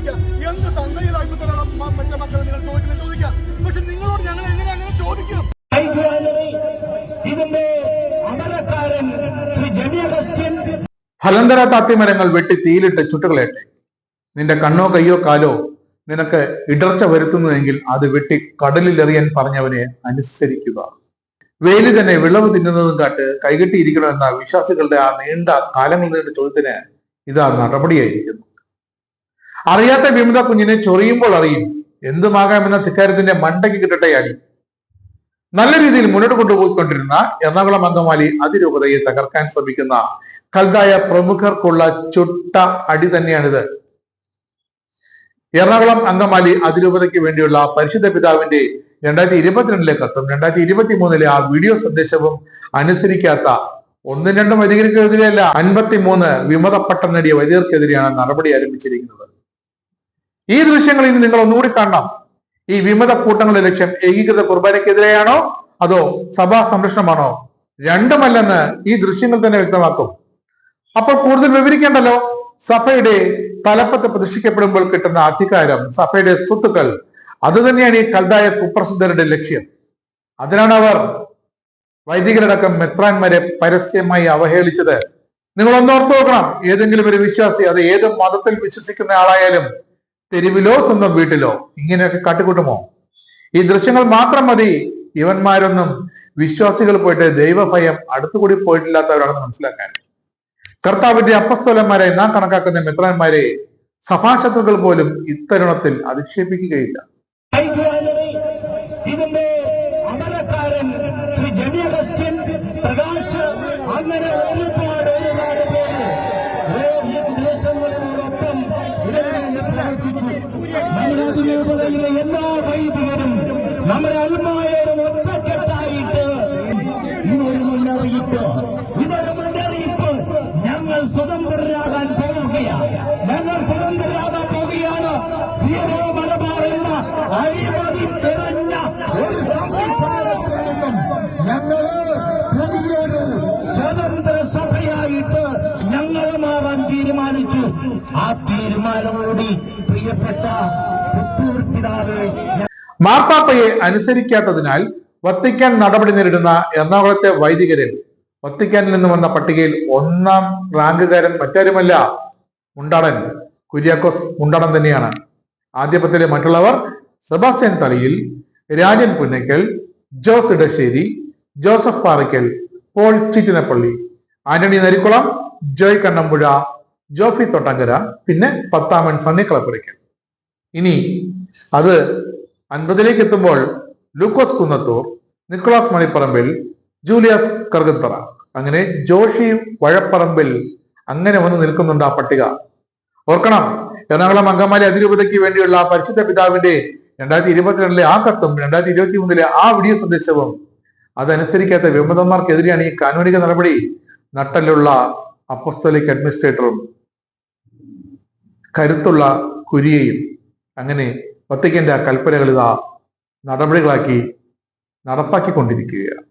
ചോദിക്കാം. എന്ത് തന്തയിലായ്മ തരണം? മറ്റേ മക്കളെ നിങ്ങൾ ചോദിക്കുന്നത് ചോദിക്കാം. പക്ഷെ നിങ്ങളോട് ഞങ്ങൾ എങ്ങനെ അങ്ങനെ ചോദിക്കും? ഇതിന്റെ അമരക്കാരൻ ശ്രീ ജെമി അഗസ്റ്റിൻ ഫലന്തര താത്തിമരങ്ങൾ വെട്ടി തീയിലിട്ട് ചുട്ടുകളയട്ടെ. നിന്റെ കണ്ണോ കയ്യോ കാലോ നിനക്ക് ഇടർച്ച വരുത്തുന്നുവെങ്കിൽ അത് വെട്ടി കടലിൽ എറിയാൻ പറഞ്ഞവനെ അനുസരിക്കുക. വെയിൽ തന്നെ വിളവ് തിന്നുന്നതും കാട്ട് കൈകെട്ടിയിരിക്കണമെന്ന വിശ്വാസികളുടെ ആ നീണ്ട കാലങ്ങൾ നീണ്ട ചോദ്യത്തിന് ഇതാ നടപടിയായിരിക്കുന്നു. അറിയാത്ത വിമത കുഞ്ഞിനെ ചൊറിയുമ്പോൾ അറിയും. എന്തുമാകാമെന്ന ധിക്കാരത്തിന്റെ മണ്ടയ്ക്ക് കിട്ടട്ടെ അടി. നല്ല രീതിയിൽ മുന്നോട്ട് കൊണ്ടുപോയിക്കൊണ്ടിരുന്ന എറണാകുളം അങ്കമാലി അതിരൂപതയെ തകർക്കാൻ ശ്രമിക്കുന്ന കൽതായ പ്രമുഖർക്കുള്ള ചുട്ട അടി തന്നെയാണിത്. എറണാകുളം അങ്കമാലി അതിരൂപതയ്ക്ക് വേണ്ടിയുള്ള പരിശുദ്ധ പിതാവിന്റെ രണ്ടായിരത്തി ഇരുപത്തിരണ്ടിലെ കത്തും രണ്ടായിരത്തി ഇരുപത്തി മൂന്നിലെ ആ വീഡിയോ സന്ദേശവും അനുസരിക്കാത്ത ഒന്നും രണ്ടും വൈദികർക്കെതിരെയല്ല അൻപത്തി മൂന്ന് വിമത പട്ടം നേടിയ വൈദികർക്കെതിരെയാണ് നടപടി ആരംഭിച്ചിരിക്കുന്നത്. ഈ ദൃശ്യങ്ങൾ ഇനി നിങ്ങൾ ഒന്നുകൂടി കാണണം. ഈ വിമത കൂട്ടങ്ങളുടെ ലക്ഷ്യം ഏകീകൃത കുർബാനയ്ക്കെതിരെയാണോ? അതോ സഭാ സംരക്ഷണമാണോ? രണ്ടുമല്ലെന്ന് ഈ ദൃശ്യങ്ങൾ തന്നെ വ്യക്തമാക്കും. അപ്പോൾ കൂടുതൽ വിവരിക്കേണ്ടല്ലോ? സഭയുടെ തലപ്പത്ത് പ്രതിഷ്ഠിക്കപ്പെടുമ്പോൾ കിട്ടുന്ന അധികാരം സഭയുടെ സ്വത്തുക്കൾ അത് തന്നെയാണ് ഈ കൽതായ കുപ്രസിദ്ധരുടെ ലക്ഷ്യം. അതിനാണ് അവർ വൈദികരടക്കം മെത്രാന്മാരെ പരസ്യമായി അവഹേളിച്ചത്. നിങ്ങൾ ഒന്നോർത്ത് നോക്കണം. ഏതെങ്കിലും ഒരു വിശ്വാസി അത് ഏത് മതത്തിൽ വിശ്വസിക്കുന്ന ആളായാലും തെരുവിലോ സ്വന്തം വീട്ടിലോ? ഇങ്ങനെയൊക്കെ കാട്ടിക്കൂട്ടുമോ? ഈ ദൃശ്യങ്ങൾ മാത്രം മതി. ഇവന്മാരൊന്നും വിശ്വാസികൾ പോയിട്ട് ദൈവഭയം അടുത്തുകൂടി പോയിട്ടില്ലാത്തവരാണെന്ന് മനസ്സിലാക്കാൻ. കർത്താവിന്റെ അപ്പസ്തോലന്മാരെ നാം കണക്കാക്കുന്ന മിത്രന്മാരെ സഭാശത്രുക്കൾ പോലും ഇത്തരുണത്തിൽ അധിക്ഷേപിക്കുകയില്ല. ഇതിന്റെ അമരക്കാരൻ ശ്രീ പ്രകാശ് അങ്ങനെ അതിരൂപതയിലെ എല്ലാ വൈദികരും നമ്മുടെ അൽമായരും ഒറ്റക്കെട്ടായിട്ട് ഈ ഒരു മുന്നറിയിപ്പ് ഇതൊരു മുന്നറിയിപ്പ്. ഞങ്ങൾ സ്വതന്ത്രരാകാൻ പോവുകയാണ്. ഞങ്ങൾ സ്വതന്ത്രരാകാൻ പോവുകയാണ്. സീറോ മലബാർ എന്ന അഴിമതി പിറഞ്ഞ ഒരു സംവിധാനത്തിൽ നിന്നും ഞങ്ങൾ പുതിയൊരു സ്വതന്ത്ര സഭയായിട്ട് ഞങ്ങൾ മാറാൻ തീരുമാനിച്ചു. ആ തീരുമാനം കൂടി പ്രിയപ്പെട്ട മാർപ്പാപ്പയെ അനുസരിക്കാത്തതിനാൽ വത്തിക്കാൻ നടപടി നേരിടുന്ന എറണാകുളത്തെ വൈദികരിൽ വത്തിക്കാനിൽ നിന്ന് വന്ന പട്ടികയിൽ ഒന്നാം റാങ്കുകാരൻ മറ്റാരുമല്ല. മുണ്ടടൻ കുര്യാക്കോസ് മുണ്ടടൻ തന്നെയാണ്. ആദ്യപത്തിലെ മറ്റുള്ളവർ സെബാസ്റ്റ്യൻ തലയിൽ രാജൻ പുന്നയ്ക്കൽ ജോസ് ഇടശ്ശേരി ജോസഫ് പാറയ്ക്കൽ പോൾ ചിറ്റിനപ്പള്ളി ആന്റണി നരിക്കുളം ജോയ് കണ്ണമ്പുഴ ജോഫി തൊട്ടങ്കര പിന്നെ പത്താമൻ സണ്ണിക്കളപ്പുരയ്ക്കൽ. ഇനി അത് അൻപതിലേക്ക് എത്തുമ്പോൾ ലൂക്കോസ് കുന്നത്തൂർ നിക്കോളാസ് മണിപ്പറമ്പിൽ ജൂലിയസ് കറുകത്തറ അങ്ങനെ ജോഷി വഴപ്പറമ്പിൽ അങ്ങനെ വന്ന് നിൽക്കുന്നുണ്ട് ആ പട്ടിക. ഓർക്കണം എറണാകുളം അങ്കമാലി അതിരൂപതയ്ക്ക് വേണ്ടിയുള്ള പരിശുദ്ധ പിതാവിന്റെ രണ്ടായിരത്തി ഇരുപത്തിരണ്ടിലെ ആ കത്തും രണ്ടായിരത്തി ഇരുപത്തി മൂന്നിലെ ആ വീഡിയോ സന്ദേശവും അതനുസരിക്കാത്ത വിമതന്മാർക്കെതിരെയാണ് ഈ കാനോനിക നടപടി നട്ടലുള്ള അപ്പസ്തലിക് അഡ്മിനിസ്ട്രേറ്ററും കരുത്തുള്ള കുരിയയും. അങ്ങനെ വത്തിക്കന്റെ ആ കൽപ്പനകൾ ഇതാ നടപടികളാക്കി നടപ്പാക്കിക്കൊണ്ടിരിക്കുകയാണ്.